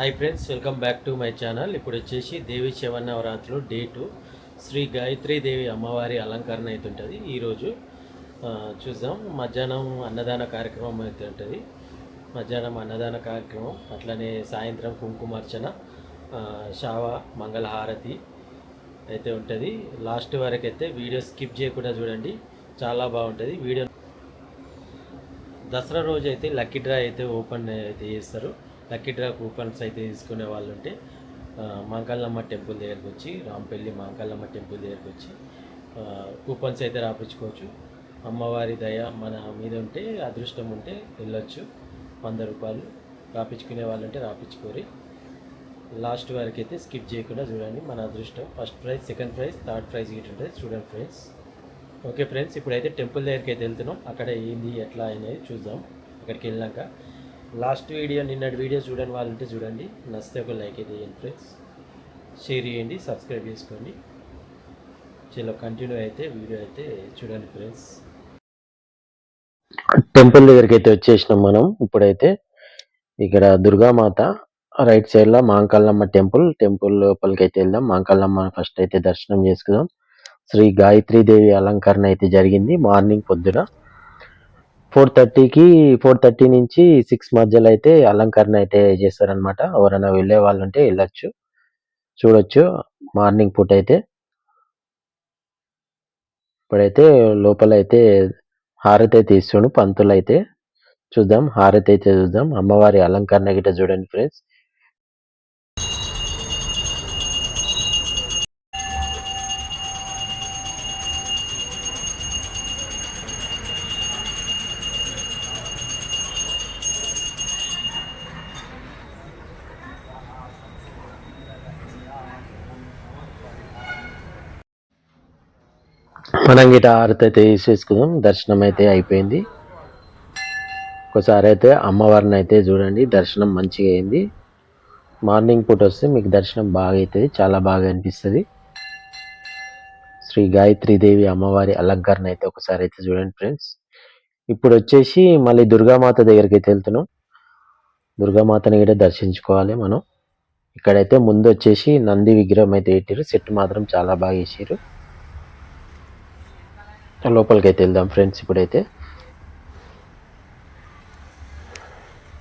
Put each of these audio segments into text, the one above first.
Hi friends welcome back to my channel ఇప్పుడు వచ్చేసి దేవి శివనవరాత్రులు డే టూ శ్రీ గాయత్రీ దేవి అమ్మవారి అలంకరణ అయితే ఉంటుంది ఈరోజు చూద్దాం. మధ్యాహ్నం అన్నదాన కార్యక్రమం అయితే ఉంటుంది మధ్యాహ్నం అన్నదాన కార్యక్రమం అట్లనే సాయంత్రం కుంకుమార్చన శావ మంగళహారతి అయితే ఉంటుంది. లాస్ట్ వరకు అయితే వీడియో స్కిప్ చేయకుండా చూడండి. చాలా బాగుంటుంది. వీడియో దసరా రోజు అయితే లక్కీ డ్రా అయితే ఓపెన్ అయితే చేస్తారు. లక్కీ డ్రా కూపన్స్ అయితే తీసుకునే వాళ్ళు ఉంటే ఆ, మాంకాళ్ళమ్మ టెంపుల్ దగ్గరికి వచ్చి రాంపల్లి మాంకాళ్ళమ్మ టెంపుల్ దగ్గరికి వచ్చి కూపన్స్ అయితే రాపించుకోవచ్చు. అమ్మవారి దయ మన మీద ఉంటే అదృష్టం ఉంటే వెళ్ళొచ్చు. వంద రూపాయలు రాపించుకునే వాళ్ళు ఉంటే రాపించుకోరి. లాస్ట్ వరకు అయితే స్కిప్ చేయకుండా చూడండి మన అదృష్టం. First prize second prize third prize ఇటు ఉంటుంది చూడండి ఫ్రెండ్స్ ఓకే ఫ్రెండ్స్ ఇప్పుడైతే టెంపుల్ దగ్గరికి అయితే వెళ్తున్నాం. అక్కడ ఏంది ఎట్లా అనేది చూద్దాం. అక్కడికి వెళ్ళాక లాస్ట్ వీడియో నిన్నటి వీడియో చూడని వాళ్ళు ఉంటే చూడండి. నచ్చితే ఒక లైక్ అయితే చేయండి ఫ్రెండ్స్. షేర్ చేయండి సబ్స్క్రైబ్ చేసుకోండి. చాలా కంటిన్యూ అయితే వీడియో అయితే చూడండి ఫ్రెండ్స్. టెంపుల్ దగ్గరికి అయితే వచ్చేసినాం మనం. ఇప్పుడైతే ఇక్కడ దుర్గామాత రైట్ సైడ్లో టెంపుల్. టెంపుల్ లోపలికి అయితే వెళ్దాం. మాంకల్లమ్మ ఫస్ట్ అయితే దర్శనం చేసుకుందాం. శ్రీ గాయత్రీ దేవి అలంకరణ అయితే జరిగింది మార్నింగ్ పొద్దున. ఫోర్ థర్టీకి ఫోర్ థర్టీ నుంచి సిక్స్ మధ్యలో అయితే అలంకరణ అయితే చేస్తారనమాట ఎవరైనా వెళ్ళే వాళ్ళు ఉంటే వెళ్ళచ్చు చూడొచ్చు మార్నింగ్ పూట అయితే. ఇప్పుడైతే లోపల అయితే హారతి అయితే ఇస్తుండు పంతులు అయితే చూద్దాం హారతి అయితే చూద్దాం. అమ్మవారి అలంకరణ గిట్ట చూడండి ఫ్రెండ్స్. మనం గిట హారతి అయితే వేసేసుకుందాం. దర్శనం అయితే అయిపోయింది. ఒకసారి అయితే అమ్మవారిని అయితే చూడండి దర్శనం మంచిగా అయింది. మార్నింగ్ పూట వస్తే మీకు దర్శనం బాగా అవుతుంది చాలా బాగా అనిపిస్తుంది. శ్రీ గాయత్రీదేవి అమ్మవారి అలంకరణ అయితే ఒకసారి అయితే చూడండి ఫ్రెండ్స్. ఇప్పుడు వచ్చేసి మళ్ళీ దుర్గామాత దగ్గరికి అయితే వెళ్తున్నాం. దుర్గామాతని కూడా దర్శించుకోవాలి మనం. ఇక్కడైతే ముందు వచ్చేసి నంది విగ్రహం అయితే పెట్టారు సెట్ మాత్రం చాలా బాగా వేసారు లోపలికి అయితే వెళ్దాం ఫ్రెండ్స్ ఇప్పుడైతే.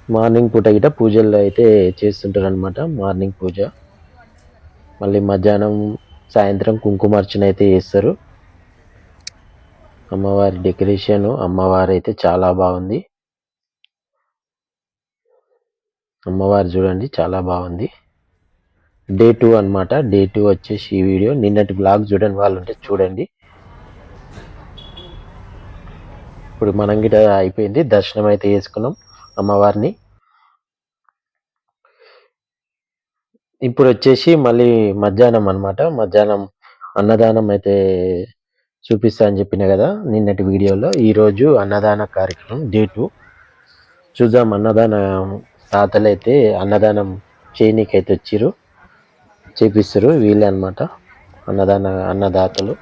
మార్నింగ్ పూట గిట పూజలు అయితే చేస్తుంటారు అనమాట మార్నింగ్ పూజ. మళ్ళీ మధ్యాహ్నం సాయంత్రం కుంకుమార్చన అయితే చేస్తారు. అమ్మవారి డెకరేషన్ అమ్మవారు అయితే చాలా బాగుంది. అమ్మవారు చూడండి చాలా బాగుంది. డే టూ అనమాట డే టూ వచ్చేసి ఈ వీడియో. నిన్నటి బ్లాగ్ చూడండి వాళ్ళు ఉంటే చూడండి. ఇప్పుడు మనం గిట అయిపోయింది. దర్శనం అయితే చేసుకున్నాం అమ్మవారిని. ఇప్పుడు వచ్చేసి మళ్ళీ మధ్యాహ్నం అనమాట మధ్యాహ్నం అన్నదానం అయితే చూపిస్తా అని చెప్పిన కదా నిన్నటి వీడియోలో. ఈరోజు అన్నదాన కార్యక్రమం డే టూ. చూద్దాం అన్నదాన తాతలు అయితే అన్నదానం చేయనీకి అయితే వచ్చిర్రు. చేపిస్తారు వీళ్ళే అన్నమాట. అన్నదాన అన్నదాతలు.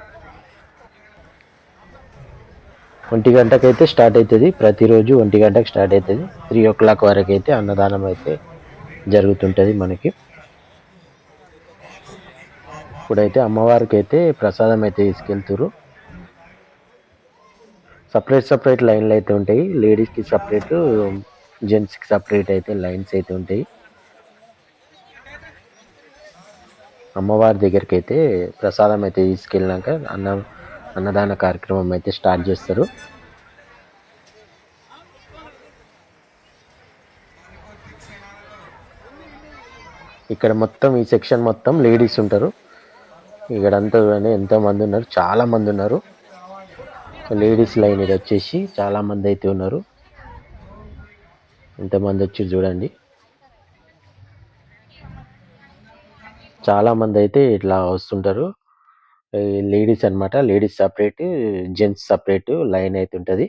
ఒంటి గంటకైతే స్టార్ట్ అవుతుంది. ప్రతిరోజు ఒంటి గంటకు స్టార్ట్ అవుతుంది. త్రీ ఓ క్లాక్ వరకు అయితే అన్నదానం అయితే జరుగుతుంటుంది మనకి. ఇప్పుడైతే అమ్మవారికి అయితే ప్రసాదం అయితే తీసుకెళ్తురు సపరేట్ సపరేట్ లైన్లు అయితే ఉంటాయి. లేడీస్కి సపరేట్ జెంట్స్కి సపరేట్ అయితే లైన్స్ అయితే ఉంటాయి. అమ్మవారి దగ్గరికి అయితే ప్రసాదం అయితే తీసుకెళ్ళినాక అన్నం అన్నదాన కార్యక్రమం అయితే స్టార్ట్ చేస్తారు. ఇక్కడ మొత్తం ఈ సెక్షన్ మొత్తం లేడీస్ ఉంటారు. ఇక్కడ అంతా చూడండి ఎంతో మంది ఉన్నారు. చాలా మంది ఉన్నారు. లేడీస్ లైన్ ఇది వచ్చేసి చాలా మంది అయితే ఉన్నారు. ఎంతమంది వచ్చి చూడండి. చాలా మంది అయితే ఇట్లా వస్తుంటారు. లేడీస్ అన్నమాట. Ladies separate gents separate line అయితే ఉంటది.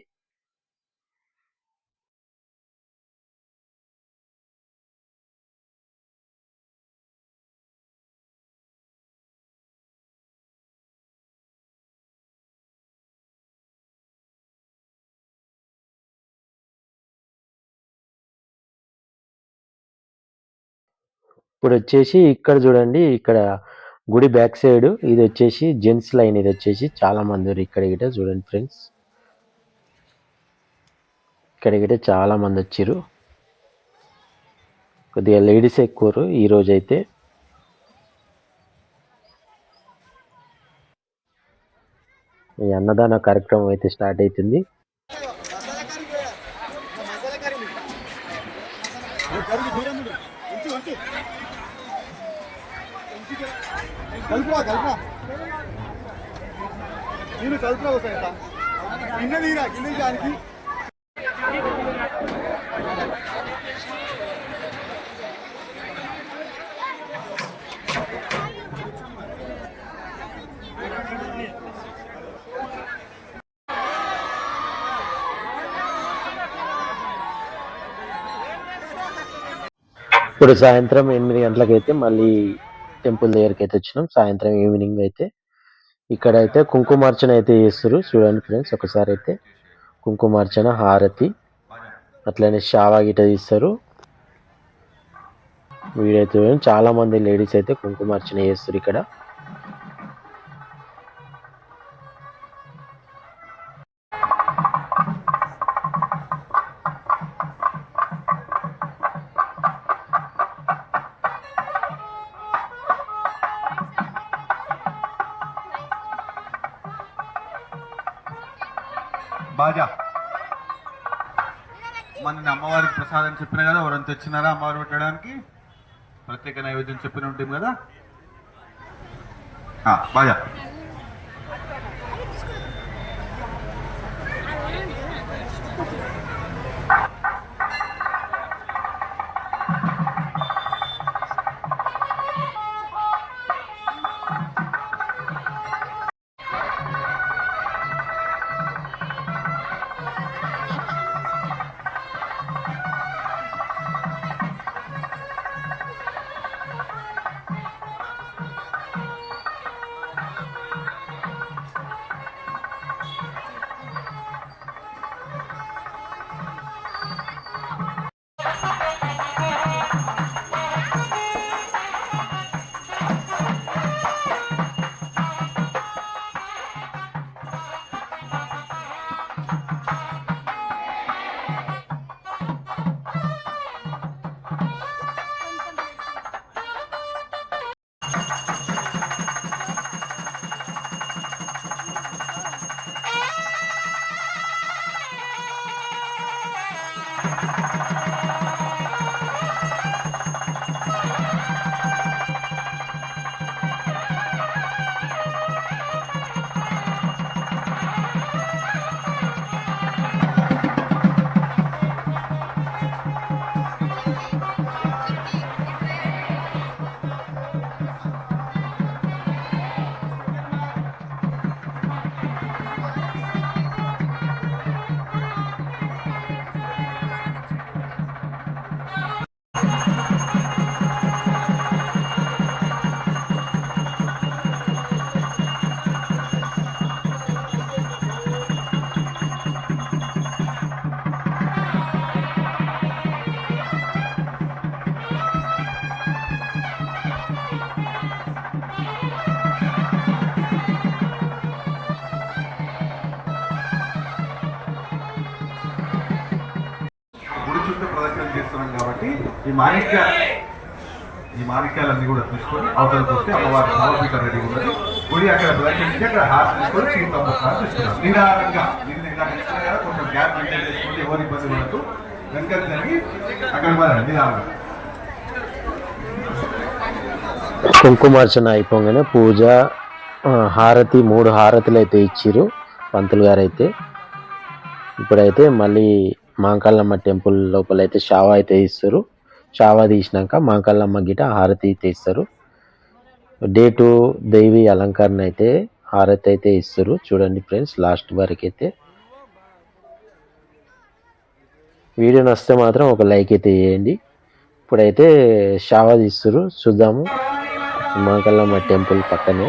ఇప్పుడు వచ్చేసి ఇక్కడ చూడండి ఇక్కడ గుడి బ్యాక్ సైడ్ ఇది వచ్చేసి జెంట్స్ లైన్ ఇది వచ్చేసి చాలా మంది ఇక్కడ గిట చూడండి ఫ్రెండ్స్ ఇక్కడ గిట చాలా మంది వచ్చారు. కొద్దిగా లేడీస్ ఎక్కువరు ఈరోజు అయితే. ఈ అన్నదాన కార్యక్రమం అయితే స్టార్ట్ అవుతుంది. కల్పరా కల్పరా. నేను కల్పరా ఒకసారి కింద తీరా కింద దానికి ఇప్పుడు సాయంత్రం ఎనిమిది గంటలకైతే మళ్ళీ టెంపుల్ దగ్గరికి అయితే వచ్చినాం. సాయంత్రం ఈవినింగ్ అయితే. ఇక్కడ అయితే కుంకుమార్చన అయితే చేస్తారు చూడండి ఫ్రెండ్స్ ఒకసారి అయితే కుంకుమార్చన హారతి అట్లనే షావా గిట తీస్తారు. వీడైతే చాలా మంది లేడీస్ అయితే కుంకుమార్చన చేస్తారు ఇక్కడ. బాజా. మన అమ్మవారికి ప్రసాదం చెప్పిన కదా ఎవరైనా తెచ్చినారా అమ్మవారు పెట్టడానికి? ప్రత్యేక నైవేద్యం చెప్పిన ఉంటుంది కదా? బాజా. మాణిక్య ఈ మాణిక్యాలన్నీ కూడా తీసుకొని అవతలకు వస్తే అమ్మవారి భావపీఠ రెడీ ఉన్నది. గుడి అక్కడ ప్రదర్శించి అక్కడ హాస్ తీసుకొని సీతమ్మ తీసుకున్నాం నిదానంగా నిన్న ఇలా ఇస్తున్నా కదా కొంచెం గ్యాప్ మెయింటైన్ చేసుకుంటే ఎవరి ఇబ్బంది పడదు వెనక జరిగి అక్కడ మరి నిదానంగా. కుంకుమార్చన అయిపోగానే పూజ హారతి మూడు హారతులు అయితే ఇచ్చిర్రు పంతులు గారు అయితే ఇప్పుడైతే మళ్ళీ మాంకాళ్ళమ్మ టెంపుల్ లోపల అయితే షావా అయితే ఇస్తారు షావా తీసినాక మాంకాళ్ళమ్మ గిట హారతి అయితే ఇస్తారు డే టు దైవీ అలంకరణ అయితే హారతి అయితే ఇస్తారు. చూడండి ఫ్రెండ్స్ లాస్ట్ వరకు అయితే. వీడియో నచ్చితే మాత్రం ఒక లైక్ అయితే వేయండి ఇప్పుడైతే షావా తీస్తారు. చూద్దాము. మాంకాళ్ళమ్మ టెంపుల్ పక్కనే.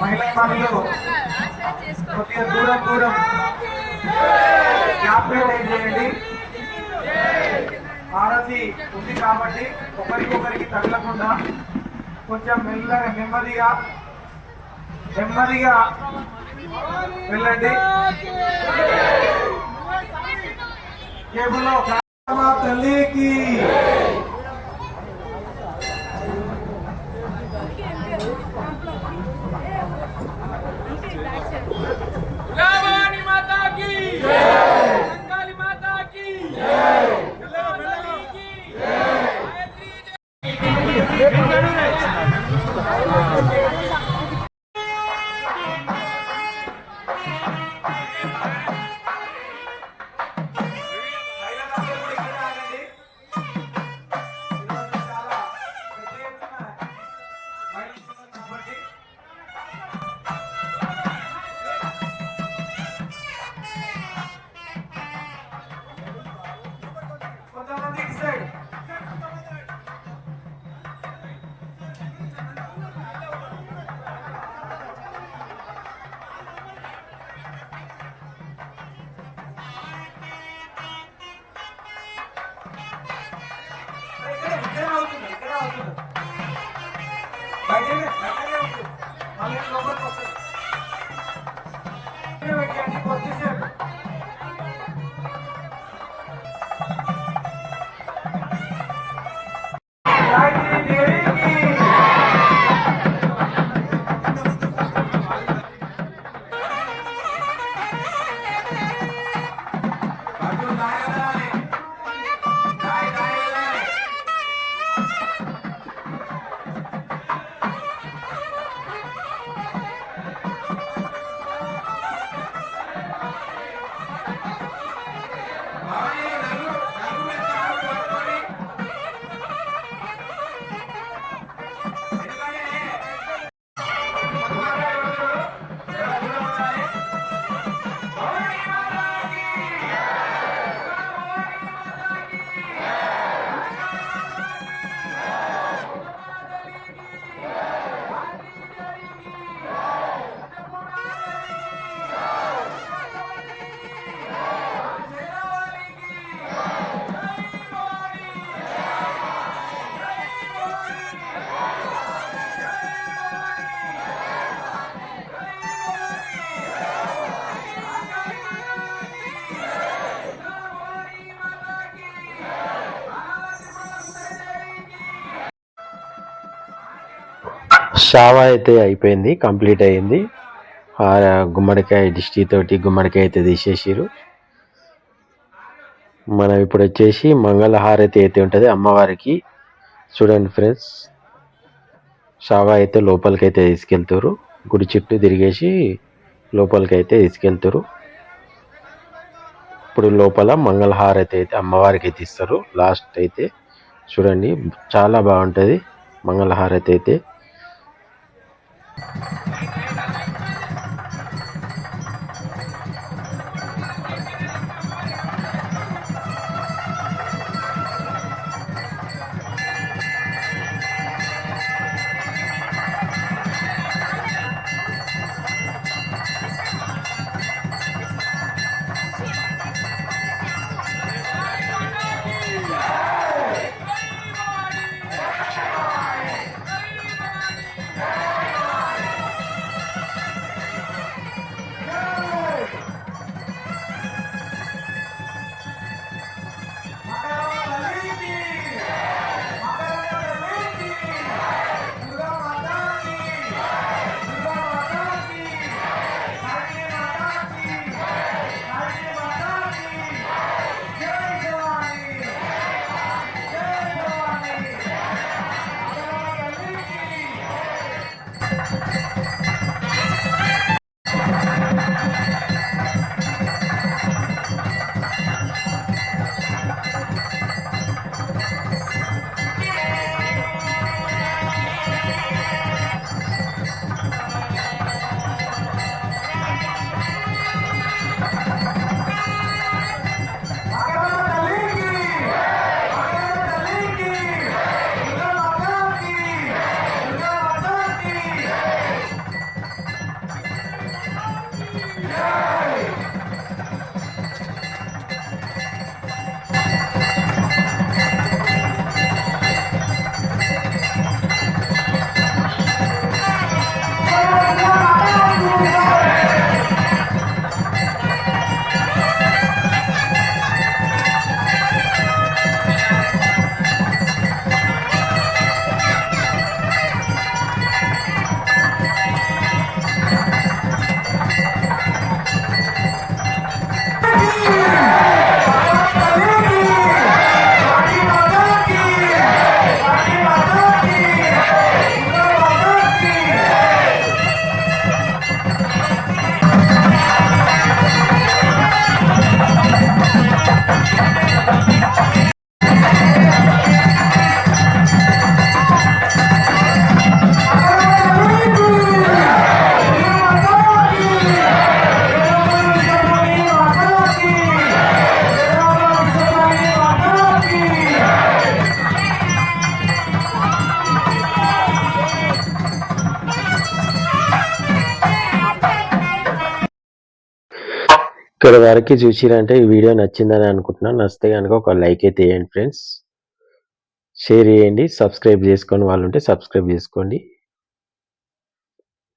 మహిళా మనులు కొద్దిగా దూరం దూరం క్యాప్టెన్ చేయండి హారతి ఉంది కాబట్టి ఒకరికొకరికి తగలకుండా కొంచెం మెల్లగా నెమ్మదిగా నెమ్మదిగా వెళ్ళండి. కేబుల్లో do it, Jenny. షావా అయితే అయిపోయింది కంప్లీట్ అయింది గుమ్మడికాయ దిష్టి తోటి గుమ్మడికాయ అయితే తీసేసిరు మనం ఇప్పుడు వచ్చేసి మంగళహారతి అయితే ఉంటుంది అమ్మవారికి. చూడండి ఫ్రెండ్స్ షావా అయితే లోపలికైతే అయితే తీసుకెళ్తారు గుడి చుట్టూ తిరిగేసి లోపలికి అయితే తీసుకెళ్తారు ఇప్పుడు లోపల మంగళహారతి అయితే అమ్మవారికి అయితే ఇస్తారు లాస్ట్ అయితే. చూడండి చాలా బాగుంటుంది మంగళహారతి అయితే. you ఇక్కడ వరకు చూసిరంటే ఈ వీడియో నచ్చిందని అనుకుంటున్నాను నచ్చితే కనుక ఒక లైక్ అయితే వేయండి ఫ్రెండ్స్. షేర్ చేయండి. సబ్స్క్రైబ్ చేసుకొని వాళ్ళు ఉంటే సబ్స్క్రైబ్ చేసుకోండి.